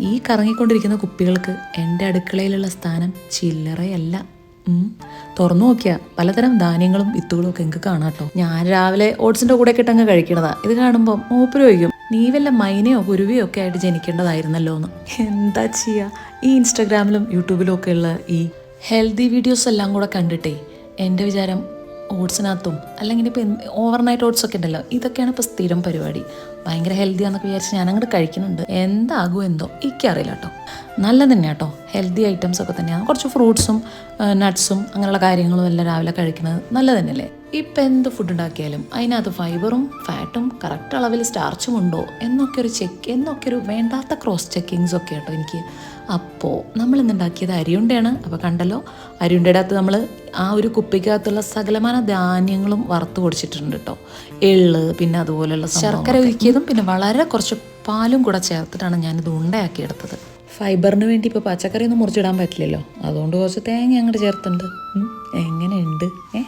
ഈ കറങ്ങിക്കൊണ്ടിരിക്കുന്ന കുപ്പികൾക്ക് എന്റെ അടുക്കളയിലുള്ള സ്ഥാനം ചില്ലറയല്ല. തുറന്നു നോക്കിയാൽ പലതരം ധാന്യങ്ങളും വിത്തുകളും ഒക്കെ എനിക്ക് കാണാം കേട്ടോ. ഞാൻ രാവിലെ ഓട്സിന്റെ കൂടെ ഒക്കെ ഇട്ടങ്ങ് കഴിക്കണതാ. ഇത് കാണുമ്പോൾ മൂപ്പര് ചോദിക്കും നീ വല്ല മൈനയോ കുരുവിയോ ഒക്കെ ആയിട്ട് ജനിക്കേണ്ടതായിരുന്നല്ലോ എന്ന്. എന്താ ചെയ്യാ? ഈ ഇൻസ്റ്റാഗ്രാമിലും യൂട്യൂബിലും ഒക്കെ ഉള്ള ഈ ഹെൽത്തി വീഡിയോസ് എല്ലാം കൂടെ കണ്ടിട്ടേ എന്റെ വിചാരം ഓട്സിനകത്തും അല്ലെങ്കിൽ ഇപ്പോൾ ഓവർനൈറ്റ് ഓട്സ് ഒക്കെ ഉണ്ടല്ലോ ഇതൊക്കെയാണ് ഇപ്പോൾ സ്ഥിരം പരിപാടി. ഭയങ്കര ഹെൽത്തി ആണെന്നൊക്കെ വിചാരിച്ച് ഞാൻ അങ്ങോട്ട് കഴിക്കുന്നുണ്ട്. എന്താകും എന്തോ എനിക്കറിയില്ല കേട്ടോ. നല്ലത് തന്നെ കേട്ടോ. ഹെൽത്തി ഐറ്റംസ് ഒക്കെ തന്നെയാണ് കുറച്ച് ഫ്രൂട്ട്സും നട്ട്സും അങ്ങനെയുള്ള കാര്യങ്ങളും എല്ലാം രാവിലെ കഴിക്കുന്നത് നല്ലത് തന്നെയല്ലേ? ഇപ്പം എന്ത് ഫുഡ് ഉണ്ടാക്കിയാലും അതിനകത്ത് ഫൈബറും ഫാറ്റും കറക്റ്റ് അളവിൽ സ്റ്റാർച്ചും ഉണ്ടോ? എന്നൊക്കെ ഒരു ചെക്ക് എന്നൊക്കെ ഒരു വേണ്ടാത്ത ക്രോസ് ചെക്കിങ്സ് ഒക്കെ കേട്ടോ എനിക്ക്. അപ്പോൾ നമ്മൾ ഇന്നുണ്ടാക്കിയത് അരിയുണ്ടയാണ്. അപ്പോൾ കണ്ടല്ലോ അരിയുണ്ടയുടെ അകത്ത് നമ്മൾ ആ ഒരു കുപ്പിക്കകത്തുള്ള സകലമാന ധാന്യങ്ങളും വറുത്ത് പൊടിച്ചിട്ടുണ്ട് കേട്ടോ എള്ള് പിന്നെ അതുപോലെയുള്ള ശർക്കര ഒരുക്കിയതും പിന്നെ വളരെ കുറച്ച് പാലും കൂടെ ചേർത്തിട്ടാണ് ഞാനിത് ഉണ്ടയാക്കിയെടുത്തത്. ഫൈബറിന് വേണ്ടി ഇപ്പോൾ പച്ചക്കറിയൊന്നും മുറിച്ചിടാൻ പറ്റില്ലല്ലോ. അതുകൊണ്ട് കുറച്ച് തേങ്ങ അങ്ങോട്ട് ചേർത്തുണ്ട് എങ്ങനെയുണ്ട്? ഏ?